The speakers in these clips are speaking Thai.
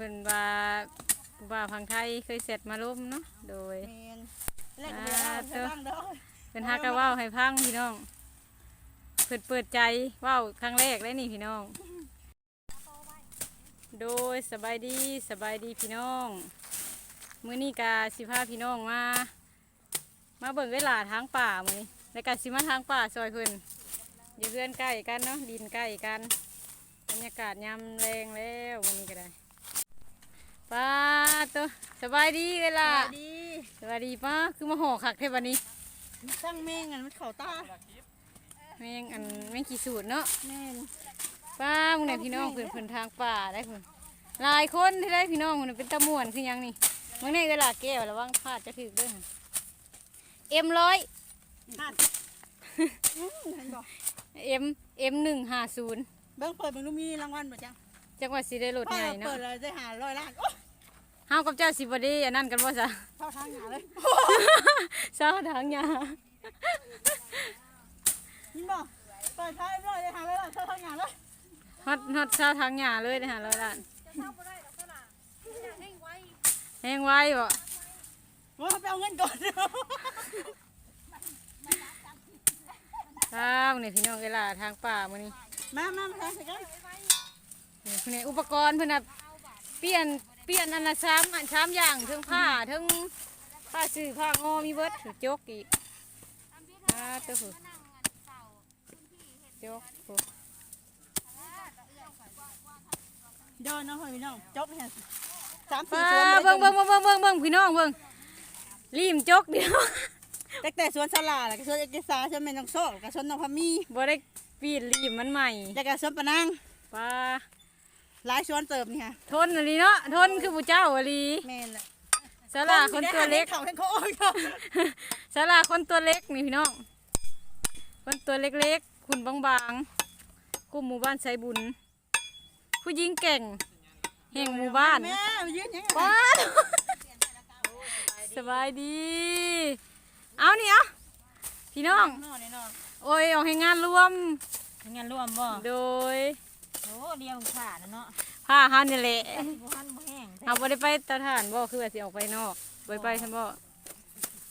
พิ่นว่าผู้บ่าวพังไทยเคยเสร็จมาล้มเนาะโดยแมนแรกก็บ่ได้เอาไปบ้างเด้อเป็นฮักกะเว้าให้พังพี่น้องเปิดเปิดใจเว้าครั้งแรกเลยนี่พี่น้อง โดยสบายดีสบายดีพี่น้องมื้อนี้กาสิพาพี่น้องมา มาเบิ่งเวลาทางป่ามื้อนี้แล้วก็สิมาทางป่าซอยเพิ่นอยู่เพื่อนใกล้กันเนาะดินใกล้กันบรรยากาศยามแรงแล้วมื้อนี้ก็ได้ ป้าตัวสบายดีเวลาสวัสดีสวัสดีป้าคือมาห่อขักเทวันนี้สร้างแมงอันมันเข้าตาแม่งอันแม่งกี่สูตรเนาะแม่นป้ามึงเนี่ยพี่น้องเพิ่นเพิ่นทางป่าได้เพิ่นหลายคนที่ได้พี่น้องเพิ่นเป็นตะม่วนคือหยังนี่มึงในเวลาแก้วระวังพลาดจะถึกเด้อเอ็มร้อยพลาดอืมเห็นบ่เอ็มเอ็มหนึ่งห้าศูนย์เบิ่งเปิดเบิ่งดูมีรางวัลบ่จ๊ะจังหวัดสีได้รถพ่อใหญ่เปิเนาะดเลยได้หาร้อยล้านโอ้ย เฮากับเจ้าสิบ่ได้อันนั้นกันบ่ซะเข้าทางหาเลยเช้าทางยายินบ่เปิดท้ายร้อยได้หาร้อยล้านเข้าทางหาเลยฮอดฮอดเช้าทางยาเลยนะฮะร้อยล้านแห้งไว้บ่ว่าไปเอาเงินก่อนครับนี่พี่น้องเวลาทางป่ามื้อนี้มามามาทางสิกันนี่เพิ่นให้อุปกรณ์เพิ่นน่ะเปลี่ยนเปลี่ยนอันละสามอันสามอย่างทั้งผ้าทั้งผ้าสื่อผ้างอมีเบิดถือจกอีกอ่าตัวผู้จกผู้เดินเนาะพี่น้องจบเห็นสามสี่ป้าสวนเบิ่งเบิ่งเบิ่งเบิ่งเบิ่งเบิ่งพี่น้องเบิ่งรีมจกเดียวแต่แต่สวนสลาแล้วก็สวนเอกสารสวนแม่นองโซกกับสวนนองพามีบ่ได้ปีนรีมมันใหม่แล้วก็สวนปะนางป้า หลายสวนเติมนี่ค่ะทนอะไรเนาะทนคือผู้เจ้าอะไรแม่นแหละสลาคนตัวเล็กเขาให้เขาโอ้ยเขาสลาคนตัวเล็กนี่พี่น้องคนตัวเล็กๆคุณบางๆกลุ่มหมู่บ้านไซบุญ ผู้หญิงเก่งแห่งหมู่บ้านแม่มายืนยังไงป้าดสบายดี เอานี่เอาพี่น้องนอนนี่นอนโอ้ยออกให้งานรวมงานร่วมบ่โดย โอ้เดียวขาดนะเนาะผ้าเฮานี่แหละบ่ทันบ่แห้งเฮาบ่ได้ไปตะฐานบ่คือว่าสิออกไปนอกบ่ได้ไปซั่นบ่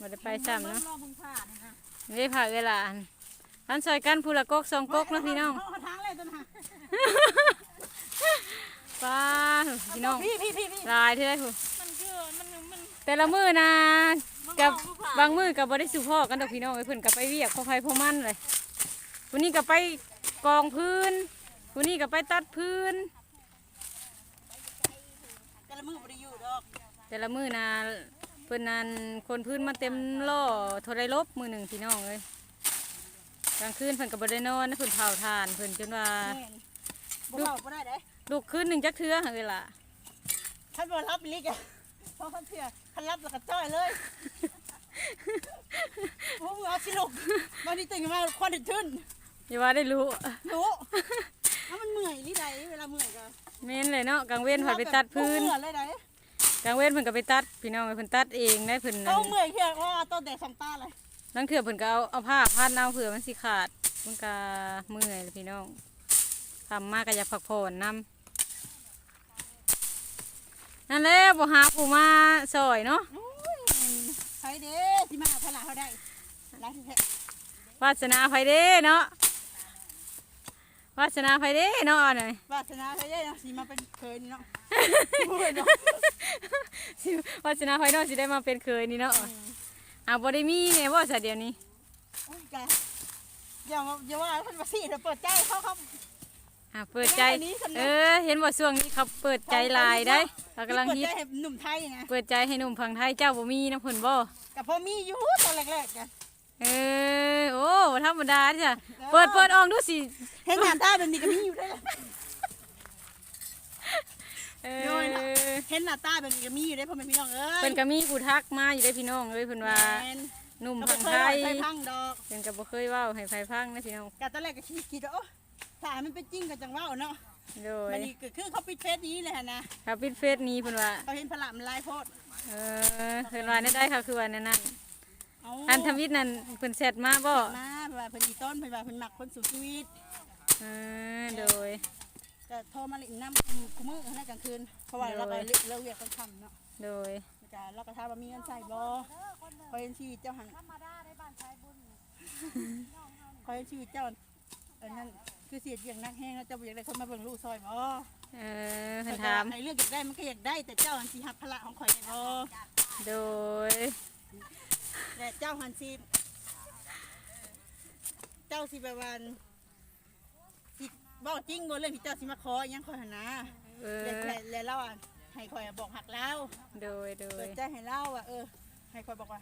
บ่ได้ไปซ้ำเนาะรอบเพิ่งขาดนะไม่ได้ผ่าเวลาท่านซอยกันผู้ละกกสองกกนะพี่น้องเขาทางเลยต้นหาป้าพี่น้องพี่พี่พี่พี่ลายที่ได้ผู้มันคือมันมันแต่ละมือนะกับบางมือกับบริสุพ่อกันดอกพี่น้องไอ้เพิ่นกับไปเวียกพอใครพอมันเลยวันนี้กับไปกองพื้น วันนี้กับไปตัดพื้น แต่ละมือบ่ได้อยู่ดอกแต่ละมือนะเพิ่นนั้นคนพื้นมาเต็มล่อโทรได้ลบมือหนึ่งพี่น้องเลยกลางคืนเพิ่นกับบได้นอนนะเพิ่นเผาทานเพิ่นจนว่าแม่นบ่เข้าบ่ได้เด้ลูกคืนหนึ่งจักเทื่อเวลาท่านบ่รับลิกอะเพราะท่านเถื่อท่านรับแล้วก็จ้อยเลยโอ้มึงเอาสิลูกวันนี้ตื่นมาควันขึ้นอย่าว่าได้รู้ รู้ ถ้ามันเมื่อยนี่ใดเวลาเมื่อยก็เม้นเลยเนาะกลางเว้นผ่านไปตัดพื้นเมื่อยเลยได้กลางเว้นเพิ่นก็ไปตัด พี่น้องเพิ่นตัดเองได้เพิ่นเอาเมื่อยเที่ยว่าต้นแดดสองตาเลยนั่งเถื่อเพิ่นก็เอาเอาผ้าพันเอาเผื่อมันสิขาดมันก็เมื่อยเลยพี่น้องทำมากก็อยากพักผ่อนนำนั่นแหละบ่หาผู้มาซอยเนาะโอ้ยใครเด้ที่มาพลาเขาได้ร้านที่แท้วาสนาไผเด้เนาะ วาสนาไผเด้เนาะอันนี้วาสนาใครเด้เนาะสีมาเป็นเคยนี่เนาะพูดเนาะสิวาสนาไผเนาะสิได้มาเป็นเคยนี่เนาะอ่าบ่ได้มีแน่บ่ซะเดี๋ยวนี้โอ้ยแกอย่ามาอย่าว่าท่านมาสิเดี๋ยวเปิดใจเขาเขา อ่าเปิดใจอันนี้สำเร็จเออ เห็นว่าช่วงนี้เขาเปิดใจหลายได้เขากำลังเปิดฮิตใจให้หนุ่มไทยไงเปิดใจให้หนุ่มฝั่งไทยเจ้าบ่มีน้ำเพิ่นบ่กับพอมีอยู่ตอนแรกๆกัน เออโอ้ธรรมดาจ้ะเปิดเปิดออกดูสิเห็นงานตาแบบนี้ก็มีอยู่ได้อ เอโดยเนาะอเห็นหน้าตาแบบนี้ก็มีอยู่ได้อพ่อแม่พี่น้องเอ้ยเพิ่นก็มีผู้ทักมาอยู่ได้พี่น้องเอ้ยเพิ่นว่าแม่นหนุ่มก็ฝั่งบ่ไทเคยยไปพังดอกเพิ่นก็บ่เคยเว้าให้ไผฟังนะพี่น้องกะตอนแรกก็คิดคิดว่าโอ้ถ้ามันเป็นจริงก็จังว่าเนาะโดยมันนี่ก็คือเขาปิดเฟซนี้เลยหั่นนะเขาปิดเฟซนี้เพิ่นว่า เขาเห็นพละมันลายโพดเออเพิ่นว่าแน่ได้ค่ะคือว่าแนั่นนั่นเอาอันทวิตนั่นเพิ่นแชทมาบ่มาว่าเพิ่นอีต้นเพิ่นว่าเพิ่นมักคนสู่ชีวิตเออโดยกก็โทรมาเลินน้ำกูมือให้กลางคืนเพราะว่าเราไปเลิกเวียกกลางค่ำเนาะโดยแล้วก็เราก็ถามว่ามีเงินใส่บ่คอยเห็นชีวิตเจ้าหันคอยเห็นชีวิตเจ้าอันนั้นคือเสียเยียงนักแห้งแล้วเจ้าบ่อยากได้คนมาเบิ่งลูกซอยบ่เออเพิ่นถามไอ้เรื่องอยากได้มันก็อยากได้แต่เจ้าหันสิหับภาระของข่อยบ่โดย แต่เจ้าหันสิเจ้าสิแบบว่าสิเว้าจริงบ่เรื่องที่เจ้าสิมาขออิหยังข่อยหันนะเอแล้วอแล้วแล้วเราอะให้ข่อยบอกหักเราโดยโดเปิยดใจให้เราอะเออ ให้ข่อยบอกว่า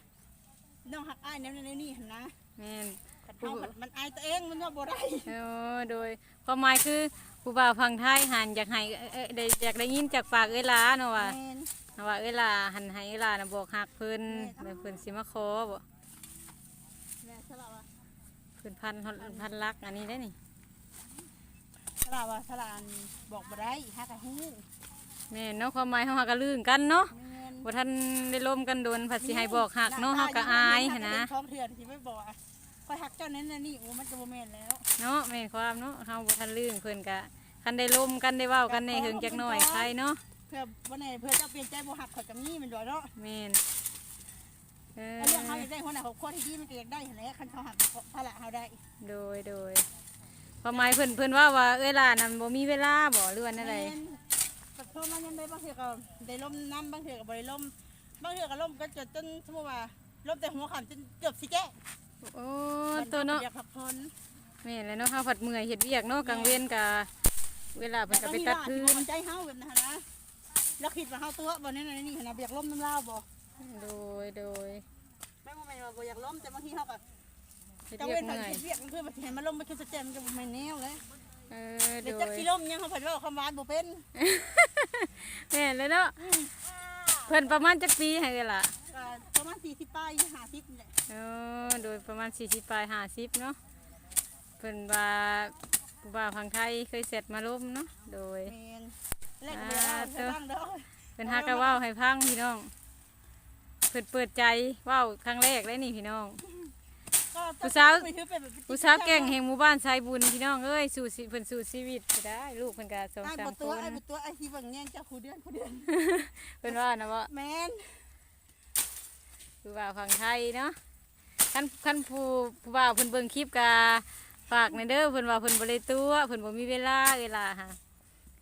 น้องหักอ้ายแนวนั้นแนวนี้หันนะ แม่น ขันเฮามันมันอายตัวเองมันว่าบ่ได้เออโดยความหมายคือผู้บ่าวพังไทยหันอยากให้เอ้ยได้อยากได้ยินจากปากเอ้ยลาเนาะว่าแม่นว่าเอ้ยลาหันให้เอ้ยลาน่ะบอกหักเพิ่นแล้วเพิ่นสิมาขอบ่แม่สละว่าเพิ่นพันพันรักอันนี้ได้นี่สละว่าสละอันบอกบ่ได้ฮักกะฮู้แม่นเนาะความหมายเฮาหาก็ลื่นกันเนาะแม่นบ่ทันได้ล่มกันโดนผัดสิให้บอกหักเนาะเฮาก็อายหั่นนะ ท้องเถื่อนสิไม่บอกอะข่ อยหักเจ้านั้นน่ะนี่โอ้มันจะบ่แม่นแล้วเนาะแม่นความเนาะเฮาบ่ทันลื่นเพิ่นก็คันได้ล่มกันได้เว้ากันแหน่หึงจักหน่อยใครเนาะเพื่อบ่ไหนเพื่อเจ้าเปลี่ยนใจบ่หักข่อยก็มีแมันด้วยเนาะแม่นเออเอาเรื่องเขาอยากได้หัวหน้าครอบครัวที่ดีมันก็อยากได้หั่นแหละคันเขาหักภาระเฮาได้ โดยโดยความหมายเพิ่นเพิ่นว่าว่าเอ้ยล่ะนั่นบ่มีเวลาบ่หรือว่าอะไรแม่นปัดโทษมายังได้บางเทื่อก็ได้ลมน้ำบางเทื่อก็บ่ได้ลมบางเทื่อก็ลมก็จนจนสมมุติว่าลมแต่หัวค่ำจนเกือบสิแก้ โอ้ตัวเนาะอยากพักผ่อนแม่นเลยเนาะเฮาผัดเมื่อยเฮ็ดเวียกเนาะกลางเว้นก็เวลาเพิ่นก็ไปตัดพื้นนใจเฮาแบบนั้นนะแล้วคิดว่าเฮาตัวบ่นี่นี่นะบ่อยากล้มน้ำลาวบ่โดยโดยไม่ว่าแม่นว่าบ่อยากล้มแต่บางทีเฮาก็เฮ็ดจังเวียเว้กนผันเมื่อยเวียกมันคือว่าสิให้มันล้มมันคือสเต็มมันก็บ่แม่นแนวเลยเออโดเดี๋ยวยจักสิล้มยังเฮาเพิ่นว่าคำหวานบ่เป็นแม่นเลยเนาะเพิ่นประมาณจักปีให้เอ้ยล่ะก็ ประมาณ40ปลาย50นี่แหละเออโดยประมาณ 40ปลาย50เนาะเพิ่นว่าผู้บ่าวพังไทยเคยเสร็จมาล้มเนาะโดยแม่นแลกเวลาเธอบ้างเด้อเป็นฮักกะเว้าให้พังพี่น้องเปิดเปิดใจเว้าครั้งแรกเลยนี่พี่น้อง ก็ผู้สาว ไปถือเป็นแบบผู้สาวแก่งแห่งหมู่บ้านชายบุญพี่น้องเอ้ยสู่ชีเพิ่นสู่ชีวิตก็ได้ ลูกเพิ่นก็สองไอ้สาบ่มคตัวนไอ้บ่ตัวไอ้ที่เบิ่งแย่งเจ้าคู่เดือนคู่เดือนเพิ่นว่านะว่าแม่น ผู้บ่าวฝั่งไทยเนาะคันคันผู้ผู้บ่าวเพิ่นเบิ่งคลิปกะฝากในอยเด้อเพิ่นว่าเพิ่นบ่ได้ตัวเพิ่นบ่มีเวลาเวลาฮะ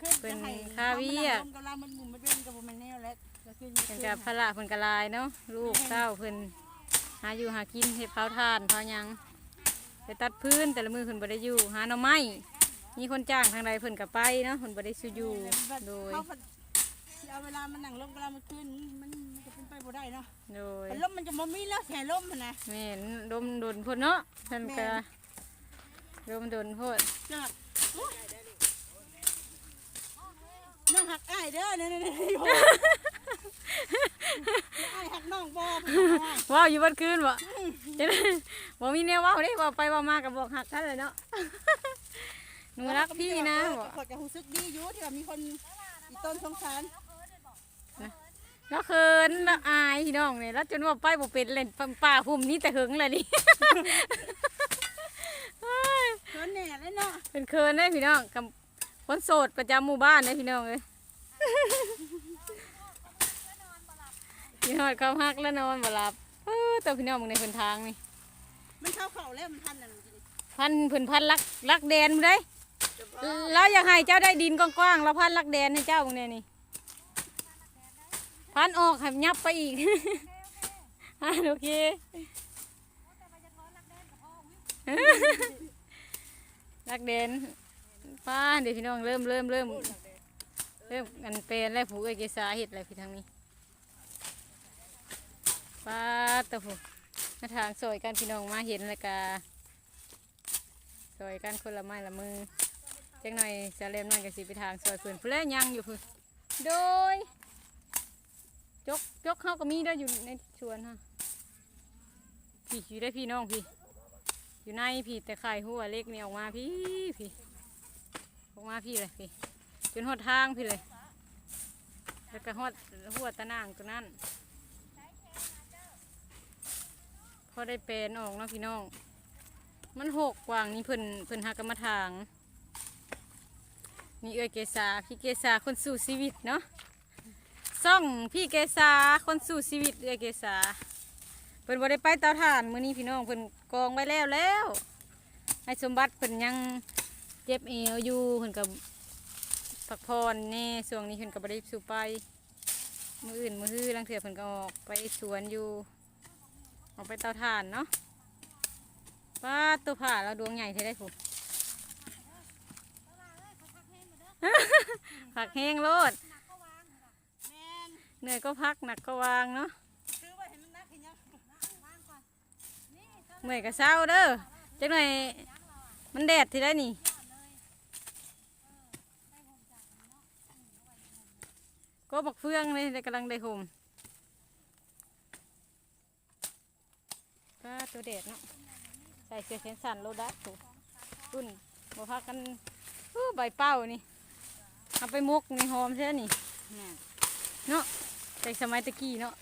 คือเป็นจะให้ค่าเวียกกำลังมันหมุนมันเป็นกับบ่แม่นแนวแล้วก็คือเพิ่นก็ภาระเพิ่นก็หลายเนาะลูกเต้าเพิ่นหาอยู่หากินเฮ็ดเผาทานเผาหยังไปตัดพื้นแต่ละมือเพิ่นบ่ได้อยู่หาหน่อไม้มีคนจ้างทางใดเพิ่นก็ไปเนาะเพิ่นบ่ได้สู่อยู่โดย เขาสิเอาเวลามันนั่งลมกำลังมันขึ้นมัน มันก็เป็นไปบ่ได้เนาะโดยมันลมมันจะบ่มีแล้วแห่ลมมันนะแม่นดมโดนพ่นเนาะเพิ่นก็ดมโดนพ่นจังหวะอุ๊ยน้องหักอ้ายเด้อนี่ๆๆอยู่อ้ายหักน้องบ่เพิ่นว่าว้าวอยู่บ้านคืนบ่จะได้บ่มีแนวเว้าเด้เว่าไปเว่ามาก็บอกหักกันเลยเนาะหนูรักพี่นะเอบ่อก็จะรู้สึกดีอยู่ที่ว่ามีคนอีต้นสงสาร แล้วเขินแล้วอายพี่น้องนี่แล้วจนว่าไปบ่เป็นเล่นป่าหุ่มนี้แต่หึงเลยดิเฮ้ยเขินแน่เลยเนาะเป็นเขินได้พี่น้องกับคนโสดประจำหมู่บ้านได้พี่น้องเอ้ยพี่น้องเขาฮักแล้วนอนบ่หลับเออแต่พี่น้องมึงในเพิ่นทางนี่มันเข้าเข่าแล้วมันทันนั่นจริงพันเพิ่นพันลักลักแดนบ่ได้แล้วอยากให้เจ้าได้ดินกว้างๆแล้วพันลักแดนให้เจ้ามึงเนี่ยนี่ พันออกให้ยับไปอีกอ่าโอเคลักแดนป้าเดี๋ยวพี่น้องเริ่มเริ่มเริ่มเริ่มกันเป็นแล้วผูกเอกสาเห็ดอะไรพี่ทางนี้ป้าตะผูมาทางซอยกันพี่น้องมาเห็นแล้วกาซอยกันคนละไม้ละมือจังหน่อยจะเล่มหน่อยก็สิไปทางซอยเพื่อนเพื่อนยังอยู่เพื่นโดย จกจกเข้าก็มีได้อยู่ในสวนฮะพี่อยู่ได้พี่น้องพี่ อยู่ในพี่แต่ไข่หัวเล็กนี่ออกมาพี่พี่ออกมาพี่เลยพี่จนหดทางพี่เลย แล้วก็หดหัวตะนางตัวนั้นพอได้เป็นออกเนาะพี่น้อง มันหกกว่างนี่เพิ่นเพิ่นหากรรมถางนี่เอ้ยเกษาพี่เกษาคนสู่ชีวิตเนาะ ซ่องพี่เกษาคนสู่ชีวิตเอ้เกษาเพิ่นบ่ได้ไปเตาถ่านมื้อนี้พี่น้องเพิ่นกองไว้แล้วแล้วให้สมบัติเพิ่นยังเจ็บเอวอยู่เพิ่นก็พักผ่อนแน่ช่วงนี้เพิ่นก็บ่ได้สู่ไปมื้ออื่นมื้อฮื้อลังเถื่อเพิ่นก็ออกไปสวนอยู่ออกไปเตาถ่านเนาะป้าตัวผ่าแล้วดวงใหญ่เท่ได้ผู้ผักแห้งโลด เหนื่อยก็พักหนักก็วางเนาะซื้อไว้ให้มันนักเห็นยังเมื่อยก็เศร้าเด้อจังหน่อยมันแดดที่ได้นี่ก็บักเฟืองเลยแต่กำลังได้ห่มก็ตัวแดดเนาะใส่เสื้อแขนสั้นโลดัสถูกรุ่นบ่พักกันอู้ใบเป้านี่เอาไปมกในหอมใช่นี่เนาะ แต่สมัยตะกี้เนาะ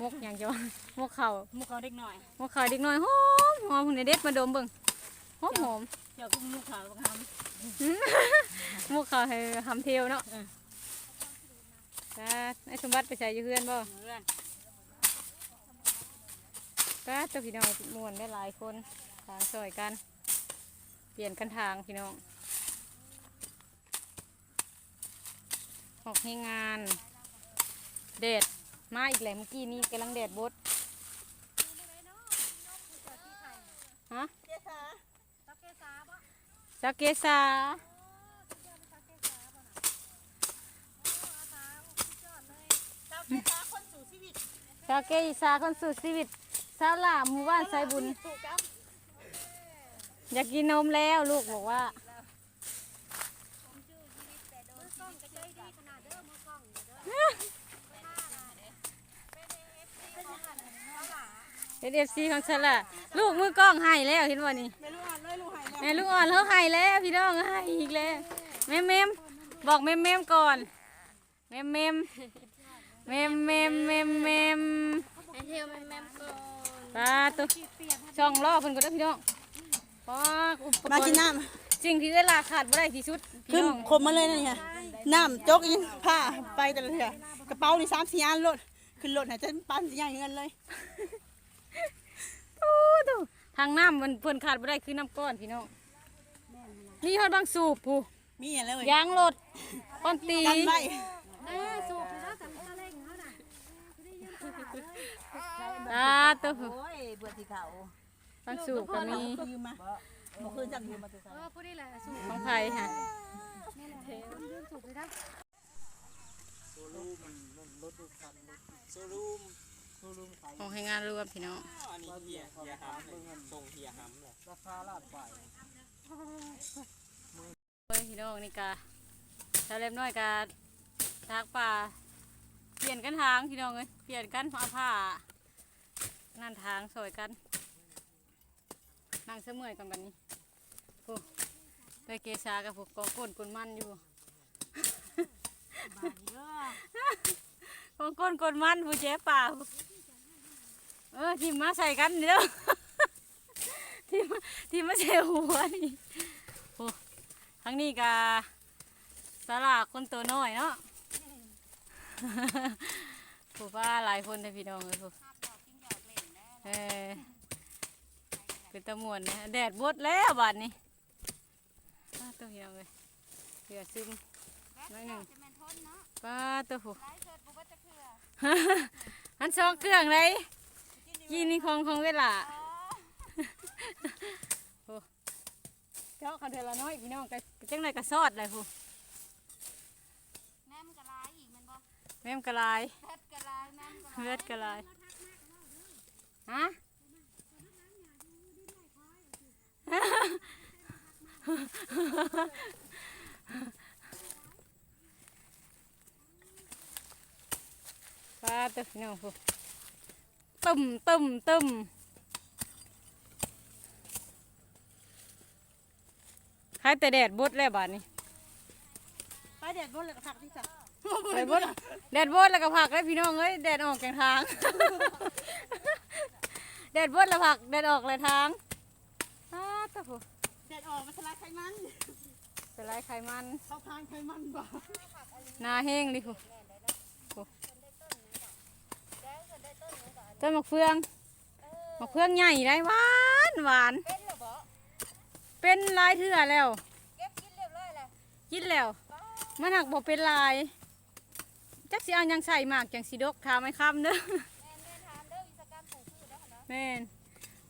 มกอย่างเดียวมกเข่าวมุกเขาเด็กหน่อยมกเข่าวเด็กน้อยหอมหอมในเด็ดมาดมเบิ่งหอมหอมเจ้ากุ้งมุกเขาบังคับมกเข่าวให้ทำเทียวเนาะเออก็ไอ้สมบัติไปใส่อยู่เพื่อนบ่เพื่อนก็เจ้าพี่น้องมวนได้หลายคนทางซอยกัน เปลี่ยนกันทางพี่น้องออกให้งาน แดดมาอีกแล้วเมื่อกี้นี้กำลังแดดบดฮะเกษาสาเกษาเจ้าเกษาคนสู่ชีวิตสาเกษาคนสู่ชีวิตสาวหลาหมู่บ้านไซบุญถูกครับอยากกินนมแล้วลูกบอกว่า เป็นเอฟซีของฉันล่ะลูกมือกล้องให้แล้วเห็นบ่นี่แม่ลูกอ่อนเลยลูกหายแล้วแม่ลูกอ่อนเขาให้แล้วพี่น้องให้อีกแล้วแม่เมมบอกแม่เมมก่อนแม่เมมแม่เมมแม่เมมไอเทียวแม่แม่ก่อนปลาตัวช่องล่อเพิ่นก็ได้อพี่น้องปอกอุปกมารกินณ์น้สิ่งที่เวลาขาดบ่ได้ที่สุดำพี่ขึ้นน้องคมมาเลยนะเนี่ยน้ำจกยังผ้าไปแต่ละเถื่อกระเป๋านี่สามสี่อันรถขึ้นรถหายจะปั้นใหญ่เงินเลย ตู้ตู้ทางน้ำมันเพิ่นขาดบ่ได้คือน้ำก้อนพี่น้องนี่ฮอดบางสูบผู้มีอะไรเลยยางรถก้อนตีกันไว้ตาตัวผู้โอ้ยเบื่อที่เขาบางสูบก็มียืมมาบ่คืนจักยืมมาจะใส่ของไผค่ะ ของให้งานรวมพี่น้องอันนี้เฮียเฮียหำส่งเฮียหำเลยราคาลาดฝ่ายเฮ้ยพี่น้องนี่กาถ้าเล็บน้อยกาทางป่าเปลี่ยนกันทางพี่น้องเอ้ยเปลี่ยนกันเอาผ้านั่นทางสวยกันนั่งเสมอยกันแบบนี้โอ้ไปเกชากับพวกกองก้นกลมันอยู่บาดเยอะกองก้นกลมันผู้เจ๊ป่าผู้ เออทีมมาใส่กันเด้อทีมมาทีมมาใส่หัวนี่โอ้ทั้งนี้กาสาราคนตัวน้อยเนาะผู้ว่าหลายคนแต่พี่น้องเลยผู้เออเป็นตะมวนเนี่ยแดดบดแล้วบาดนี้ป้าตัวพี่น้องเลยเหลือซึมน้อยหนึ่งป้าตัวผู้อันสองเครื่องเลย กินนี่ของของเวลาโอ้เจ้าเขาเทอละน้อยพี่น้องก็จังไรก็ซอดเลยผู้แม่มกระไรอีกมันบ่แม่มกระลายแพทกระไรแม่มกระไรเลือดกระลายฮะปลาตัวพี่น้องผู้ ตึมตึมตึมใครแต่แดดบดแล้วบาดนี้ไปเด็ดบนเลยกระทักที่สักแดดบดแดดบดแล้วก็ผักแล้วพี่น้องเอ้ยแดดออกแกงทาง แดดบดแล้วผักแดดออกเลยทางอ้าตัวผู้เด็ดออกมาทลายไขมันไปเป็นไรไขมัน เขาทานไขมันบ่หนาแห้งดิคุ ต้นมะเฟืองมะเฟืองใหญ่ได้หวานหวาน เป็นหรอบ่เป็นลายเถื่อแล้ว เก็บกินเรียบร้อยแล้วกินแล้ว มันหักบ่เป็นลาย จักสิเอาหยังใส่หมากจังสิดกทาไม่ค้ำเด้อแม่แม่ถามเด้อวิศกรรมปลูกพืชแล้วเนาะแม่น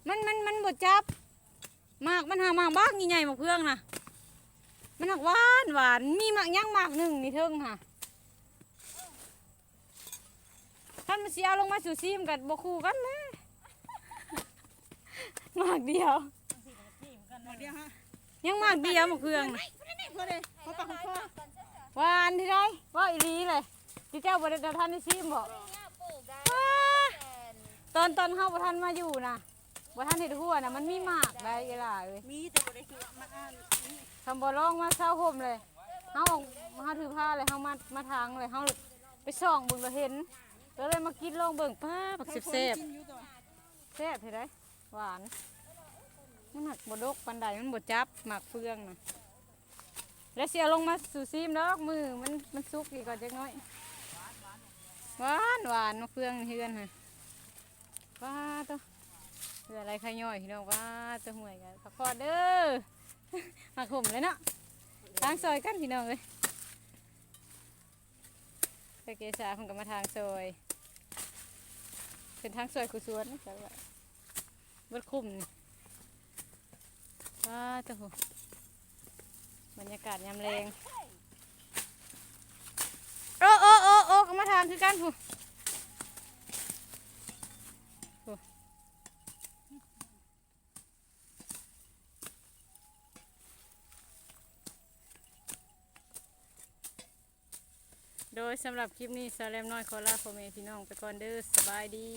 มันมันมันบ่จับหมากมันหาหมากบ้างใหญ่ๆมะเฟืองน่ะมันหักหวานหวานมีหมากย่างหมากหนึ่งนี่เทิงค่ะ ท่านมาเสียลงมาสู่ซีมกันบ่คู่กันเลยหมากเดียวมาเดียวฮะยังหมากเดียวมะเฟืองน่ะนี่พอเลยเขาปากของพ่อก่อนเสร็จจ้ะหวานที่ไรว่าอีหลีเลยที่เจ้าบ่ได้ท่านได้ซีมบอกเนี่ยปลูกได้ว้าแต่ตอนตอนเฮาบ่ทันมาอยู่นะบ่ทันเฮ็ดหัวน่ะมันมีหมากได้เวลาเว้ยมีแต่บ่ได้คือมาอ่านนี่คำบ่ร้องมาเช้าห่มเลยเฮาออกเฮาถือผ้าเลยเฮามามาทางเลยเฮาไปส่องเบิ่งแล้วเห็น ก็เลยมากินลองเบิ่งป้าบักแซ่บกินอยู่ตัวๆแซ่บเฮ็ดได้หวานมันหักบ่ดกปานใดมันบ่จับหมากเฟืองน่ะแล้วเสียลงมาสู่ซีมดอกมือมันมันสุกอีกก่อนจักหน้อยหวานหวานมะเฟืองเฮือนฮะว้าตัวเหืออะไรใครย่อยพี่น้องว้าตัวห่วยกันพักผ่อนเด้อหักห่มเลยเนาะทางซอยกันพี่น้องเลยไปเกษาเพิ่นก็มาทางซอย เป็นทางสวยกุสวนนะจ๊ะว่าเบิดคุ้มนี่ว้าจ้าหูบรรยากาศยามแรงโอ้โอ้โอ้โอ้ก็มาทานคือกันผู้ผู้ ดยสำหรับคลิปนี้สาแลมน้อยขอลาพ่อแม่พี่น้องไปก่อนเด้อสบายดี